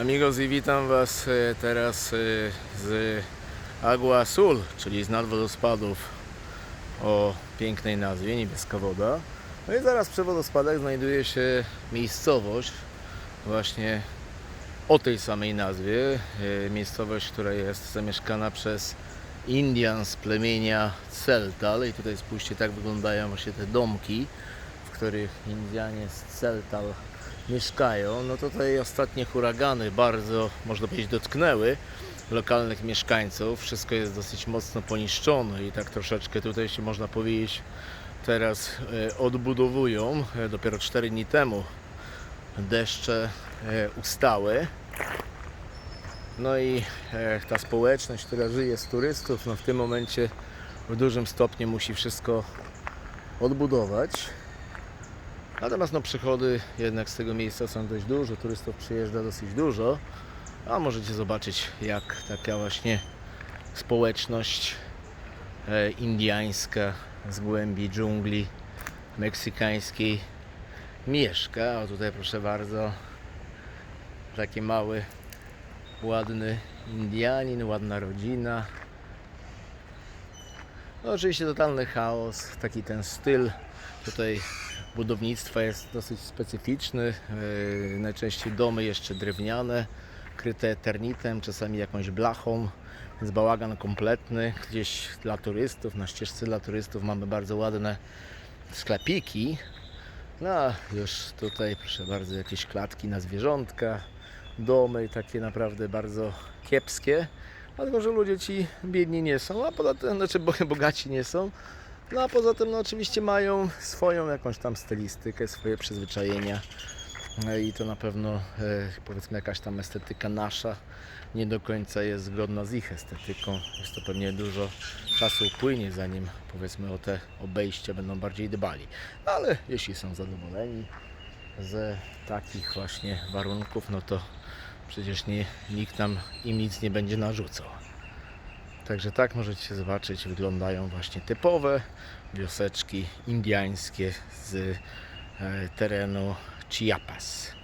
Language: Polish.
Amigos i witam Was e, teraz e, z Agua Azul, czyli z nadwodospadów o pięknej nazwie Niebieska Woda. No i zaraz przy wodospadach znajduje się miejscowość właśnie o tej samej nazwie. E, Miejscowość, która jest zamieszkana przez Indian z plemienia Celtal i tutaj spójrzcie tak wyglądają właśnie te domki, w których Indianie z Celtal mieszkają, no tutaj ostatnie huragany bardzo, można powiedzieć, dotknęły lokalnych mieszkańców. Wszystko jest dosyć mocno poniszczone i tak troszeczkę tutaj się można powiedzieć teraz e, odbudowują. E, Dopiero 4 dni temu deszcze e, ustały. No i ta społeczność, która żyje z turystów, no w tym momencie w dużym stopniu musi wszystko odbudować. Natomiast no, przychody jednak z tego miejsca są dość duże, turystów przyjeżdża dosyć dużo, a możecie zobaczyć jak taka właśnie społeczność e, indiańska z głębi dżungli meksykańskiej mieszka. O tutaj proszę bardzo, taki mały, ładny Indianin, ładna rodzina. No, oczywiście totalny chaos, taki ten styl tutaj budownictwa jest dosyć specyficzny. Yy, Najczęściej domy jeszcze drewniane, kryte eternitem, czasami jakąś blachą, więc bałagan kompletny. Gdzieś dla turystów, na ścieżce dla turystów mamy bardzo ładne sklepiki. No już tutaj proszę bardzo jakieś klatki na zwierzątka, domy takie naprawdę bardzo kiepskie. Dlatego, że ludzie ci biedni nie są, a poza tym, znaczy bo- bogaci nie są. No a poza tym no, oczywiście mają swoją jakąś tam stylistykę, swoje przyzwyczajenia. No I to na pewno e, powiedzmy jakaś tam estetyka nasza nie do końca jest zgodna z ich estetyką. Jest to pewnie dużo czasu upłynie zanim powiedzmy o te obejścia będą bardziej dbali. No, ale jeśli są zadowoleni z takich właśnie warunków, no to przecież nie, nikt nam im nic nie będzie narzucał. Także tak możecie zobaczyć, wyglądają właśnie typowe wioseczki indiańskie z e, terenu Chiapas.